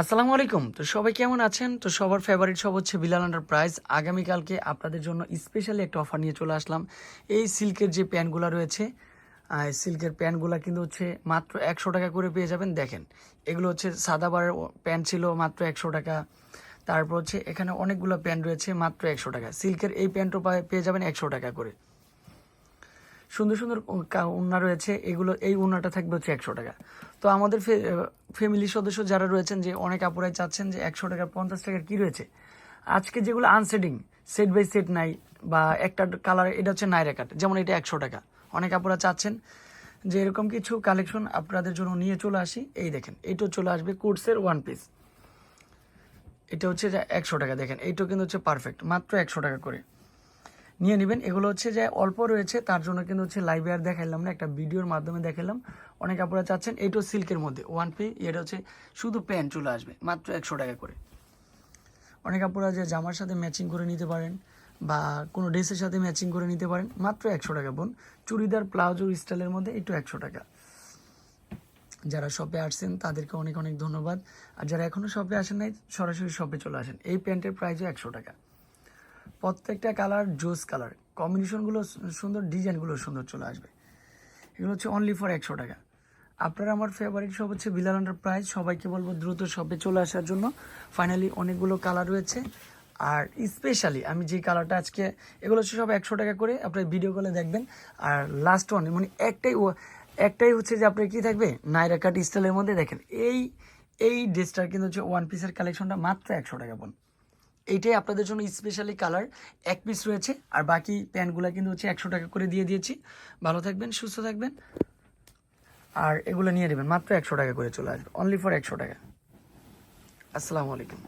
আসসালামু আলাইকুম। তো সবাই কেমন আছেন? তো সবার ফেভারিট সব হচ্ছে বিলাল আন্ডার প্রাইস আগামীকালকে আপনাদের জন্য স্পেশালি একটা অফার নিয়ে চলে আসলাম। এই সিল্কের যে প্যান্টগুলো রয়েছে সিল্কের প্যান্টগুলো কিন্তু হচ্ছে মাত্র একশো টাকা করে পেয়ে যাবেন। দেখেন, এগুলো হচ্ছে সাদাবারের প্যান্ট ছিল মাত্র একশো টাকা। তারপর হচ্ছে এখানে অনেকগুলো প্যান্ট রয়েছে মাত্র একশো টাকা। সিল্কের এই প্যান্টও পায়- পেয়ে যাবেন একশো টাকা করে। সুন্দর সুন্দর উন্না রয়েছে, এগুলো, এই উন্নাটা থাকবে হচ্ছে একশো টাকা। তো আমাদের ফ্যামিলির সদস্য যারা রয়েছেন যে অনেক আপুরাই চাচ্ছেন যে একশো টাকা, পঞ্চাশ টাকার কী রয়েছে? আজকে যেগুলো আনসেটিং সেট বাই সেট নাই, বা একটা কালার এটা হচ্ছে নাইরা কাট যেমন এটা একশো টাকা। অনেক আপুরা চাচ্ছেন যে এরকম কিছু কালেকশন আপনাদের জন্য নিয়ে চলে আসি। এই দেখেন এইটাও চলে আসবে কোর্সের ওয়ান পিস এটা হচ্ছে একশো টাকা, দেখেন এইটাও কিন্তু হচ্ছে পারফেক্ট মাত্র একশো টাকা করে। নিয়ে নেবেন। এগুলো হচ্ছে যে অল্প রয়েছে, তার জন্য কিন্তু হচ্ছে লাইভে আর দেখাইলাম না, একটা ভিডিওর মাধ্যমে দেখালাম অনেক আপনারা চাচ্ছেন এইটাও সিল্কের মধ্যে। ওয়ান পি এটা হচ্ছে শুধু প্যান্ট চলে আসবে, মাত্র একশো টাকা করে। অনেক আপনারা যে জামার সাথে ম্যাচিং করে নিতে পারেন বা কোনো ড্রেসের সাথে ম্যাচিং করে নিতে পারেন, মাত্র একশো টাকা বোন। চুড়িদার প্লাজো স্টাইলের মধ্যে একটু একশো টাকা। যারা শপে আসছেন, তাদেরকে অনেক অনেক ধন্যবাদ। আর যারা এখনও শপে আসেন নাই, সরাসরি শপে চলে আসেন। এই প্যান্টের প্রাইসও একশো টাকা। প্রত্যেকটা কালার জোস কালার কম্বিনেশনগুলো সুন্দর ডিজাইনগুলো সুন্দর চলে আসবে। এগুলো হচ্ছে অনলি ফর একশো টাকা। আপনারা আমার ফেভারিট সব হচ্ছে বিলাল প্রাইস সবাইকে বলব দ্রুত শপে চলে আসার জন্য। ফাইনালি অনেকগুলো কালার রয়েছে। আর স্পেশালি আমি যে কালারটা আজকে, এগুলো হচ্ছে সব একশো টাকা করে। আপনার ভিডিও কলে দেখবেন। আর লাস্ট ওয়ান মানে একটাই একটাই হচ্ছে যে আপনার কী থাকবে? নাইরা কাট স্টাইলের মধ্যে দেখেন। এই এই ড্রেসটার কিন্তু হচ্ছে ওয়ান পিসের কালেকশনটা মাত্র একশো টাকা, বোন। এইটাই আপনাদের জন্য স্পেশালি কালার এক পিস রয়েছে, আর বাকি প্যান্টগুলো কিন্তু হচ্ছে একশো টাকা করে দিয়ে দিয়েছি। ভালো থাকবেন, সুস্থ থাকবেন। আর এগুলো নিয়ে নেবেন, মাত্র একশো টাকা করে চলে আসবে অনলি ফর একশো টাকা। আসসালামু আলাইকুম।